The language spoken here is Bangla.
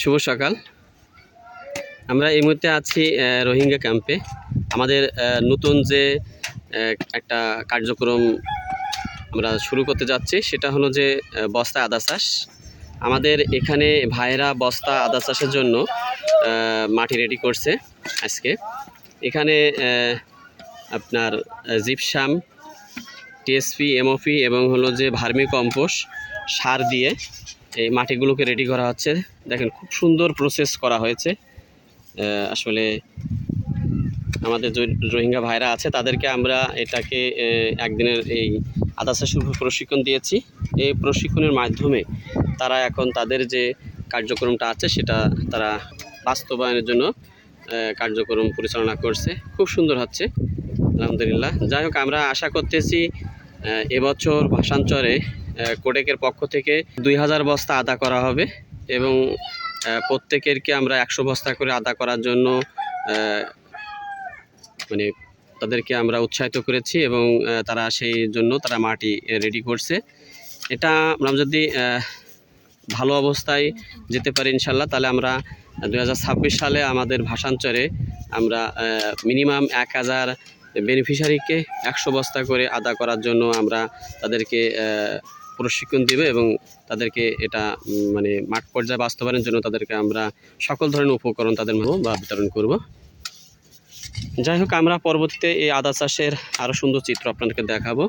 শুভ সকাল। আমরা এই মুহূর্তে আছি রোহিঙ্গা ক্যাম্পে আমাদের নতুন যে একটা কার্যক্রম আমরা শুরু করতে যাচ্ছি, সেটা হলো যে বস্তা আদা চাষ। আমাদের এখানে ভাইরা বস্তা আদা চাষের জন্য মাটি রেডি করছে আজকে। এখানে আপনার জিপসাম, টিএসপি, এমওপি এবং হলো যে ভার্মি কম্পোস্ট সার দিয়ে এই মাটিগুলোকে রেডি করা হচ্ছে। দেখেন, খুব সুন্দর প্রসেস করা হয়েছে। আসলে আমাদের রোহিঙ্গা ভাইরা আছে, তাদেরকে আমরা এটাকে একদিনের এই আদা চাষের প্রশিক্ষণ দিয়েছি। এই প্রশিক্ষণের মাধ্যমে তারা এখন তাদের যে কার্যক্রমটা আছে, সেটা তারা বাস্তবায়নের জন্য কার্যক্রম পরিচালনা করছে। খুব সুন্দর হচ্ছে, আলহামদুলিল্লাহ। যাই হোক, আমরা আশা করতেছি এবছর ভাষাঞ্চরে কোডেকের পক্ষ থেকে দুই হাজার বস্তা আদা করা হবে এবং প্রত্যেকেরকে আমরা একশো বস্তা করে আদা করার জন্য মানে তাদেরকে আমরা উৎসাহিত করেছি এবং তারা সেই জন্য তারা মাটি রেডি করছে। এটা আমরা যদি ভালো অবস্থায় যেতে পারি ইনশাল্লাহ তাহলে আমরা দু হাজার ছাব্বিশ সালে আমাদের ভাষাঞ্চরে আমরা মিনিমাম এক হাজার বেনিফিশিয়ারিকে একশো বস্তা করে আদা করার জন্য আমরা তাদেরকে প্রশিক্ষণ দেবে এবং তাদেরকে এটা মানে মাঠ পর্যায়ে বাস্তবায়নের জন্য তাদেরকে আমরা সকল ধরনের উপকরণ তাদের মধ্যে বা বিতরণ করব। যাই হোক, আমরা পরবর্তীতে এই আদা চাষের আরও সুন্দর চিত্র আপনাদেরকে দেখাবো।